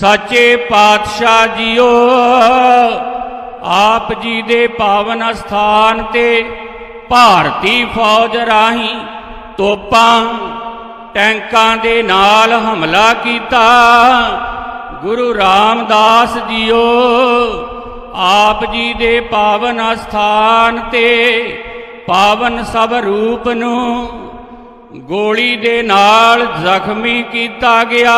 ਸਾਚੇ ਪਾਤਸ਼ਾਹ ਜੀਓ, ਆਪ ਜੀ ਦੇ ਪਾਵਨ ਸਥਾਨ ਤੇ ਭਾਰਤੀ ਫੌਜ ਰਾਹੀਂ ਤੋਪਾਂ, ਟੈਂਕਾਂ ਦੇ ਨਾਲ ਹਮਲਾ ਕੀਤਾ। ਗੁਰੂ ਰਾਮਦਾਸ ਜੀਓ, ਆਪ ਜੀ ਦੇ ਪਾਵਨ ਸਥਾਨ ਤੇ ਪਾਵਨ ਸਭ ਰੂਪ ਨੂੰ ਗੋਲੀ ਦੇ ਨਾਲ ਜ਼ਖਮੀ ਕੀਤਾ ਗਿਆ।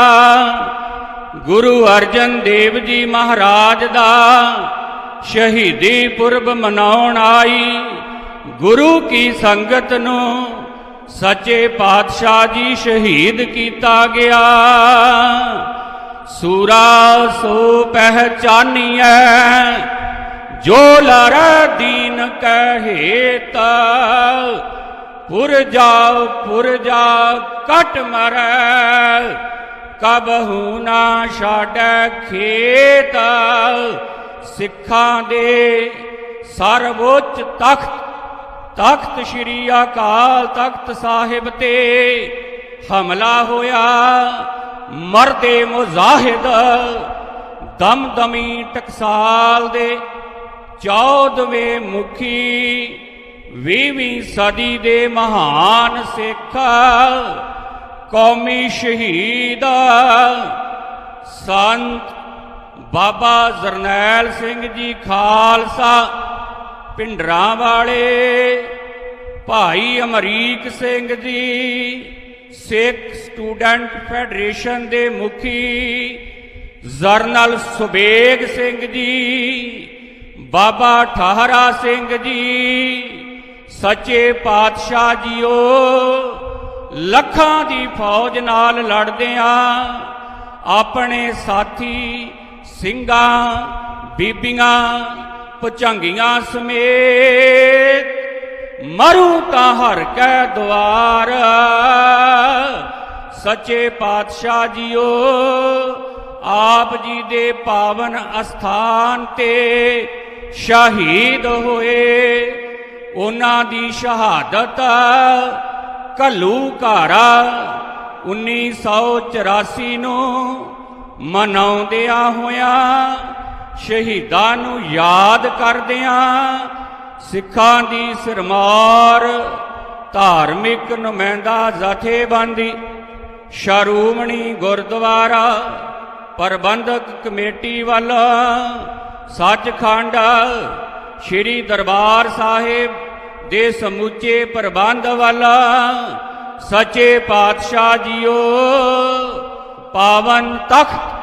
ਗੁਰੂ ਅਰਜਨ ਦੇਵ ਜੀ ਮਹਾਰਾਜ ਦਾ ਸ਼ਹੀਦੀ ਪੁਰਬ ਮਨਾਉਣ ਆਈ। ਗੁਰੂ ਕੀ ਸੰਗਤ ਨੂੰ ਸੱਚੇ ਪਾਤਸ਼ਾਹ ਜੀ ਸ਼ਹੀਦ ਕੀਤਾ ਗਿਆ। ਸੂਰਾ ਸੋ ਪਹਿਚਾਨੀਐ, ਜੋ ਲਰ ਦੀਨ ਕਹੇ ਤਾ ਪੁਰ ਜਾਓ, ਪੁਰ ਜਾ ਕਟ ਮਰੈ। ਕਬਹੂ ਨਾ ਛਾੜੈ ਖੇਤ, ਸਿੱਖਾਂ ਦੇ ਸਰਵੋੱਚ ਤਖਤ ਤਖਤ ਸ੍ਰੀ ਅਕਾਲ ਤਖਤ ਸਾਹਿਬ ਤੇ ਹਮਲਾ ਹੋਇਆ। ਮਰਦੇ ਮੁਜ਼ਾਹਿਦ ਦਮਦਮੀ ਟਕਸਾਲ ਦੇ 14ਵੇਂ ਮੁਖੀ 20ਵੀਂ ਸਦੀ ਦੇ ਮਹਾਨ ਸਿੱਖ ਕੌਮੀ ਸ਼ਹੀਦ ਸੰਤ ਬਾਬਾ ਜਰਨੈਲ ਸਿੰਘ ਜੀ ਖਾਲਸਾ ਪਿੰਡਰਾਂ ਵਾਲੇ ਭਾਈ ਅਮਰੀਕ ਸਿੰਘ ਜੀ, ਸਿੱਖ ਸਟੂਡੈਂਟ ਫੈਡਰੇਸ਼ਨ ਦੇ ਮੁਖੀ, ਜਰਨਲ ਸੁਬੇਗ ਸਿੰਘ ਜੀ, ਬਾਬਾ ਠਾਹਰਾ ਸਿੰਘ ਜੀ, ਸੱਚੇ ਪਾਤਸ਼ਾਹ ਜੀਓ ਲੱਖਾਂ ਦੀ ਫੌਜ ਨਾਲ ਲੜਦਿਆਂ ਆਪਣੇ ਸਾਥੀ ਸਿੰਘਾਂ, ਬੀਬੀਆਂ ਪੁਚੰਗੀਆਂ ਸਮੇਤ ਮਰੂ ਤਾਂ ਹਰ ਕੈ ਦਵਾਰ ਸੱਚੇ ਪਾਤਸ਼ਾਹ ਜੀਓ, ਆਪ ਜੀ ਦੇ ਪਾਵਨ ਅਸਥਾਨ ਤੇ ਸ਼ਹੀਦ ਹੋਏ। ਉਹਨਾਂ ਦੀ ਸ਼ਹਾਦਤ ਕੱਲੂ ਘਾਰਾ 1984 ਨੂੰ ਮਨਾਉਂਦਿਆਂ ਹੋਇਆ ਸ਼ਹੀਦਾਂ ਨੂੰ ਯਾਦ ਕਰਦਿਆਂ ਸਿੱਖਾਂ ਦੀ ਸਿਰਮਾਰ ਧਾਰਮਿਕ ਨੁਮਾਇੰਦਾ ਜਥੇਬੰਦੀ ਸ਼ਰੂਮਣੀ ਗੁਰਦੁਆਰਾ ਪ੍ਰਬੰਧਕ ਕਮੇਟੀ ਵੱਲ ਸੱਚਖੰਡ ਸ੍ਰੀ ਦਰਬਾਰ ਸਾਹਿਬ ਦੇ ਸਮੁੱਚੇ ਪ੍ਰਬੰਧ ਵਾਲਾ ਸੱਚੇ ਪਾਤਸ਼ਾਹ ਜੀਓ ਪਾਵਨ ਤਖਤ